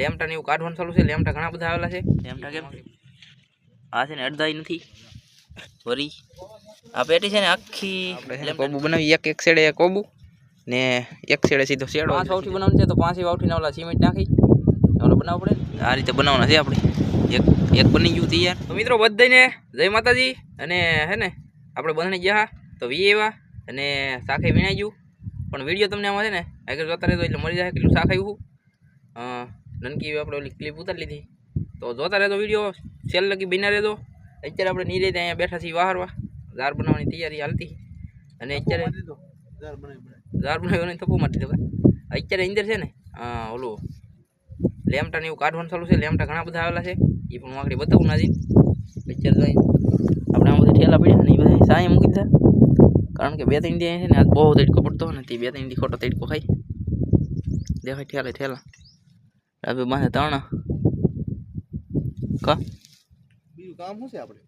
લેમટા ને એવું કાઢવાનું ચાલુ છે લેમટા ઘણા બધા આવેલા છે. લેમટા કેમ? આ છે ને અડધાઈ નથી. વરી. આ પેટી છે ને આખી કોબુ બનાવી એક એક સેડે કોબુ ને એક સેડે સીધો શેડો પાંચ વાવઠી બનાવવાનું છે તો પાંચ વાવઠીના ઓલા સિમેન્ટ નાખી. ઓલો બનાવવું પડે આ રીતે બનાવવાના છે આપણે. એક એક બની ગયું તૈયાર. તો મિત્રો બધાને જય માતાજી અને હે ને આપણે બંને ગયા તો વી એવા અને શાખે વીણાઈ ગયું. પણ વીડિયો તમને આમાં છે ને આગળ જોતા રહેતો એટલે મળી જાય કેટલું શાખ આવ્યું નનકી આપણે ઓલી ક્લિપ ઉતારી લીધી. તો જોતા રહેતો વીડિયો સેલ લગી બિના રહેતો અત્યારે આપણે નીરે અહીંયા બેઠા છીએ વાહરવા. ઝાર બનાવવાની તૈયારી હાલતી. અને અત્યારે ઝાર બનાવ્યો નહીં થપ્પો મારી દીધો અત્યારે અંદર છે ને અ, ઓલું લેમટા ને એવું કાઢવાનું ચાલુ છે. લેમટા ઘણા બધા આવેલા છે. એ પણ હું આગળ બતાવું ના જઈને અત્યારે જોઈ આપણે આમ બધા ઠેલા પડ્યા ને એ બધા સાંય મૂકી દીધા. કારણ કે બે ત્રણ દી અહીંયા છે ને આજ બહુ તડકો પડતો હોય ને તે બે ત્રણ દી ખોટો તડકો ખાઈ દેખાય ઠેલા ઠેલા. ડાબે બાંધે તણા કા? બીજું કામ શું છે આપણે?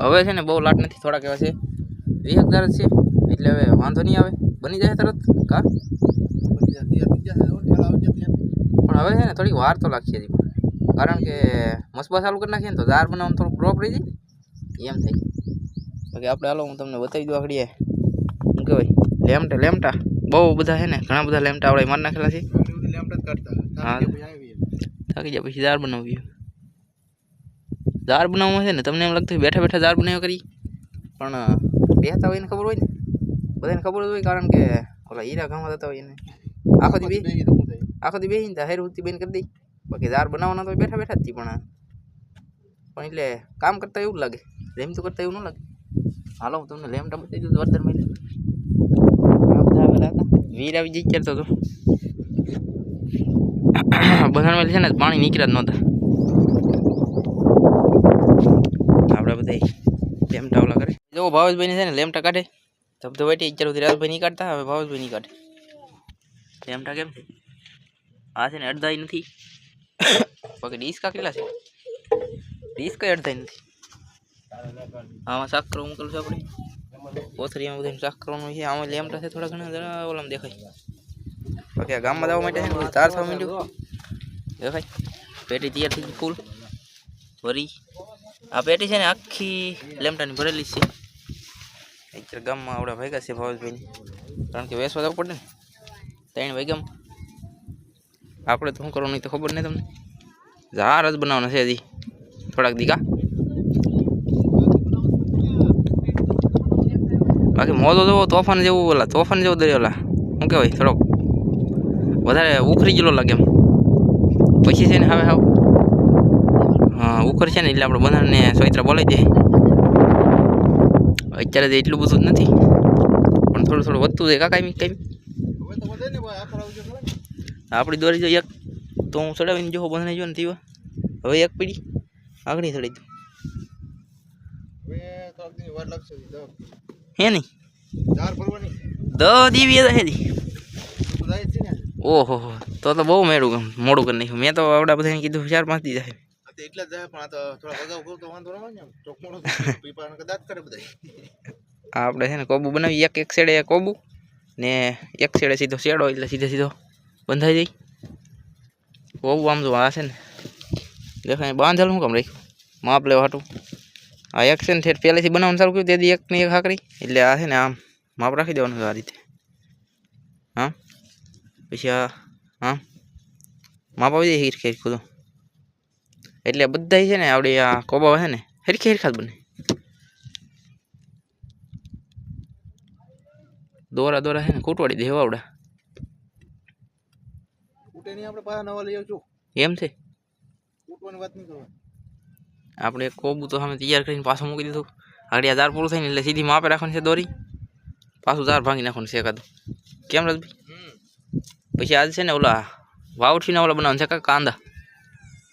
હવે છે ને બહુ લાટ નથી થોડાક એવા છે. એક હજાર છે એટલે હવે વાંધો નહીં આવે. બની જાય તરત કા? પણ હવે છે ને થોડીક વાર તો લાગશે હજી. કારણ કે મસબા ચાલુ કરી નાખીએ ને તો દાર બનાવવાનું થોડુંક ડ્રોપ રહી જાય. એમ થાય. બાકી આપણે હાલો હું તમને બતાવી દઉં આગળ શું કહેવાય? લેમટા લેમટા. બહુ બધા છે ને ઘણા બધા લેમટા આપણે મારી નાખેલા છે. હા. થાકી જાય પછી દાળ બનાવવી દાળ બનાવવામાં છે ને તમને એમ લાગતું બેઠા બેઠા દાળ બનાવ્યા કરી. પણ બેહતા હોય એને ખબર હોય ને? બધાને ખબર જ હોય કારણ કે ઓલા હીરા ગામમાં થતા હોય એને. આખો દી બે આખો દી બેહીને હેર ઉતી બેન કરી દઈ. બાકી દાળ બનાવવાના તો બેઠા બેઠા જ પણ પણ એટલે કામ કરતા એવું લાગે. રેમ તો કરતા એવું ન લાગે. હાલો હું તમને લેમટા બતાવી દઉં વર્ધન મહિને વીર આવી જઈ ચાલતો હતો બધામાં છે ને પાણી નીકળ્યા જ નહોતા. આપણે બધા લેમટા ઓલા કરે. જો ભાવેશભાઈ છે ને લેમટા કાઢે. ધબધો વાટી સુધી રાજભાઈ નહીં કાઢતા, હવે ભાવેશભાઈ નહીં કાઢે. લેમટા કેમ છે? આ છે ને અડધાઈ નથી. બાકી ડીસ્કા કેટલા છે? ડીસ્કા અડધાઈ નથી. આમાં શાક કરવા મોકલું છું આપણે? કોથળીમાં બધું શાક કરવાનું છે. આમાં લેમટા છે થોડા ઘણા, જરા ઓલામાં દેખાય. ઓકે ગામમાં જવા માટે છે ચાર થવા માંડ્યું? દેખાય. પેટી તૈયાર થઈ ગઈ ફૂલ. વરી. આ પેટી છે ને આખી લેમટાની ભરેલી છે. અત્યારે ગામમાં આવડા ભેગા છે ભાવેશભાઈની. કારણ કે વેસવા જવું પડે ને. ત્રણ વાગ્યામાં. આપણે તો શું કરવાનું તો ખબર નહીં તમને. જહાર જ બનાવવાના છે હજી. થોડાક દીકા બાકી મોજો જેવો તોફાન જેવું ઓલા તોફાન જેવો દરિયો ઓલા. શું કહેવાય થોડોક વધારે ઉખરી ગયેલો લાગે એમ. પછી છે ને હવે હાવ. હા ઉખર છે ને એટલે આપણે બધાને સોયત્રા બોલાવી દે. અત્યારે તો એટલું બધું જ નથી. પણ થોડું થોડું વધતું જાય. કાંઈ કંઈ હવે તો ને ભાઈ આખો આપણી દોરી જો એક તો હું ચડાવીને જો બંધને જો ને તેવા હવે એક પીડી આગળ ચડી દઉં. હે નહીં? દ દીવી તો છે ને. ઓહો તો તો બહુ મેળું મોડું કરી નાખ્યું. મેં તો આવડા બધાને કીધું ચાર પાંચ દી જાય એટલે જ જાય પણ આ તો થોડા અગાઉ કરું તો વાંધો ન આવે ને આમ. ચોખ્ખું પીપા કદાચ કરે બધા આપણે છે ને કોબુ બનાવી એક એક સેડે કોબુ ને એક સેડે સીધો શેડો એટલે સીધે સીધો બંધાઈ જાય. કોબુ આમ જો આ છે ને દેખાય બાંધેલું હું કામ રાખ્યું? માપ લેવા હાટું. આ એક છે ને ઠેઠ પહેલેથી બનાવવાનું સારું કર્યું તેથી એકની એક હાકરી એટલે આ છે ને આમ માપ રાખી દેવાનું આ રીતે. હા? પછી આ હા? માપ આવી જાય હિરખે હીરખું એટલે બધા છે ને આપણે આ કોબા છે ને હિરખે હિરખા જ બને. દોરા દોરા છે ને કૂટવાડી દે આવડા. કૂટે નહીં આપણે પાછા નવા લઈ આવશું. એમ છે. કૂટવાની વાત નહીં કરવાની. આપણે કોબુ તો સામે તૈયાર કરીને પાછું મૂકી દીધું. આગળ દાર પૂરું થઈને એટલે સીધી માપે રાખવાની છે દોરી. પાછું દાર ભાંગી નાખવાનું છે એકાદું. કેમ રાજભાઈ? પછી આજ છે ને ઓલા વાવઠીના ઓલા બનાવવાનું છે કાં કાંદા?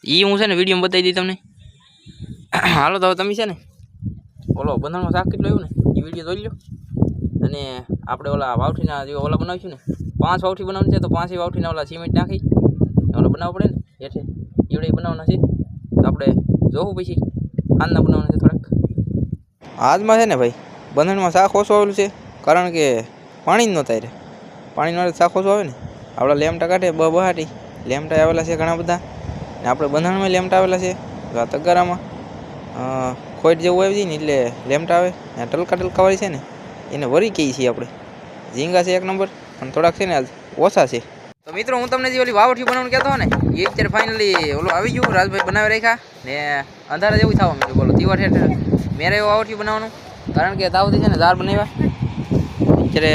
એ હું છે ને વિડીયોમાં બતાવી દઈ તમને. હાલો તો હવે તમે છે ને ઓલો બંધારણમાં શાક કેટલું આવ્યું ને? એ વીડિયો જોઈ લો અને આપણે ઓલા વાવઠીના જે ઓલા બનાવીશું ને, પાંચ વાવઠી બનાવવાની છે તો પાંચે વાવઠીના ઓલા સિમેન્ટ નાખી. ઓલા બનાવવા પડે ને, હેઠે. એવડે બનાવવાના છે. તો આપણે જોવું પછી. હાલના બનાવવાનું છે થોડાક. આજમાં છે ને ભાઈ, બંધણમાં શાક ઓછું આવેલું છે, કારણ કે પાણી જ નહોતા રે. પાણી નહોતા શાક ઓછું આવે ને. આપણા લેમટા કાઢે બ બહાટી, લેમટા આવેલા છે ઘણા બધા. ને આપણે બંધણમાં લેમટા આવેલા છે આ તગારામાં ખોઈટ જેવું આવી જાય ને એટલે લેમટા આવે. ને ટલકા ટલકાવાળી છે ને, એને વરી કહીએ છીએ આપણે. ઝીંગા છે એક નંબર, પણ થોડાક છે ને આજ ઓછા છે. તો મિત્રો, હું તમને જે ઓલી વાવઠી બનાવવાનું કહેતો ને, એ અત્યારે ફાઇનલી ઓલું આવી ગયું, રાજભાઈ બનાવી રાખ્યા ને અંધારા જેવું થવા મળ્યું બોલો, દીવા ઠેઠ મેરે એવું વાવઠી બનાવવાનું? કારણ કે તાવથી છે ને ઝાડ બનાવ્યા. અત્યારે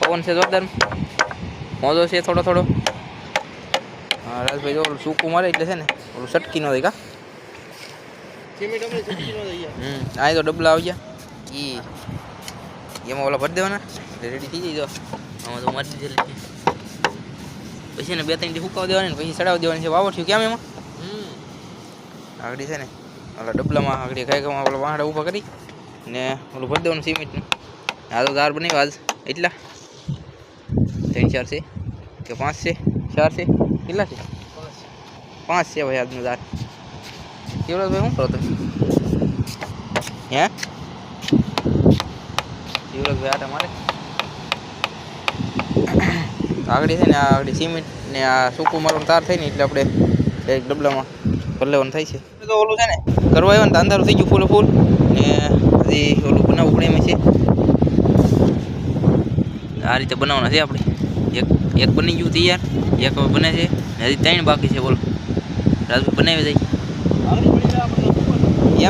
પવન છે જોરદાર. મોજો છે થોડો થોડો. રાજભાઈ જો ઓલું સૂકું મારે એટલે છે ને, ઓલું સટકી નો દેખા હમ, આ તો ડબલા આવી ગયા. ઈ, એમાં ઓલા ભરી દેવાના. રેડી થઈ જાય જો. આમાં તો મારી છે. પછી એને બે ત્રણ દી સુકાવ દેવાની પછી ચડાવી દેવાની છે. વાવઠ્યું કેમ એમાં? આગળ છે ને. ઓલા ડબલામાં આગળ ખાઈ ખાવા ઓલા વાહડા ઊભા કરી ને ઓલું ભરી દેવાનું સિમેન્ટનું આ તો દાર બનાવ્યો આજ. એટલા? ત્રણ ચાર છે. કે પાંચ છે? ચાર છે? કેટલા છે? પાંચ છે ભાઈ આજનું દાર કેવડો ભાઈ શું કરો તમે? હે? શિવરાજભાઈ આટા મારે? આગળ છે ને આ આગળ સિમેન્ટ ને આ સૂકું મારવાનું તાર થઈ ને એટલે આપણે એક ડબલામાં ભરલેવાનું થાય છે. તો ઓલું છે ને? કરવા આવ્યો ને તો અંધારું થઈ ગયું ફૂલ ફૂલ ને હજી ઓલું બનાવવું પડે એમાં છે. આ રીતે બનાવવાના છે આપણે. એક એક બની ગયું તૈયાર એક હવે બને છે. ને હજી ત્રણ બાકી છે બોલો. રાજભાઈ બનાવી જાય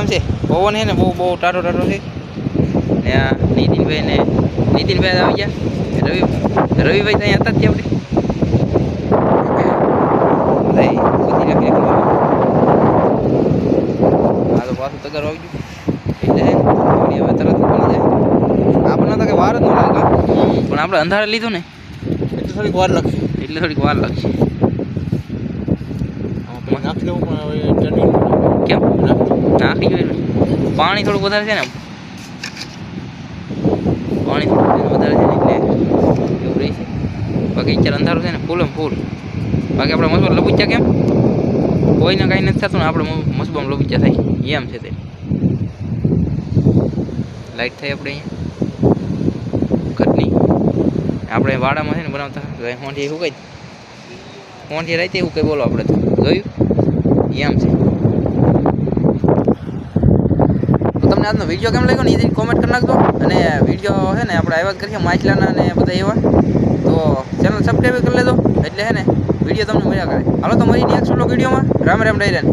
એમ છે. પવન છે ને બહુ બહુ ટાટો ટાટો છે. ને આ નીતિનભાઈ ને નીતિનભાઈ આવી ગયા. રવિ રવિભાઈ ત્યાં હતા ત્યાં આપણે. પાછું તગાર આવી ગયું. એટલે હવે તરત બની જાય. આપણને તો કંઈ વાર જ ન લાગે. પણ આપણે અંધારે લીધું ને એટલે થોડીક વાર લાગશે. એટલે થોડીક વાર લાગશે. નાખી લેવું પણ હવે કેમ? નાખી નાખી પાણી થોડુંક વધારે છે ને પાણી થોડુંક વધારે છે ને એટલે એવું રહી છે બાકી અત્યારે અંધારું છે ને ફૂલ એમ ફૂલ બાકી આપણે મસબમ લબુચ્યા કેમ? કોઈને કાંઈ નથી થતું ને આપણે મસબમ લબુચ્યા થાય. એમ છે તે. લાઈટ થાય આપણે અહીંયા. ઘરની. આપણે વાડામાં છે ને બનાવતા. હોંઠી એવું કઈ હોંઠી રાતે એવું કઈ બોલો આપણે જોયું? એમ છે. તમને આજનો વીડિયો કેમ લાગ્યો ને એ કોમેન્ટ કરી નાખજો. અને વીડિયો છે ને આપણે આવ્યા કરીએ માછલાના ને બધા એવા. તો ચેનલ સબસ્ક્રાઈબ કરી લેજો. એટલે હે ને વીડિયો તમને મજા કરે. હાલો તો મળી નેક્સ્ટ વિડીયોમાં. રામ રામ ડાયરાન.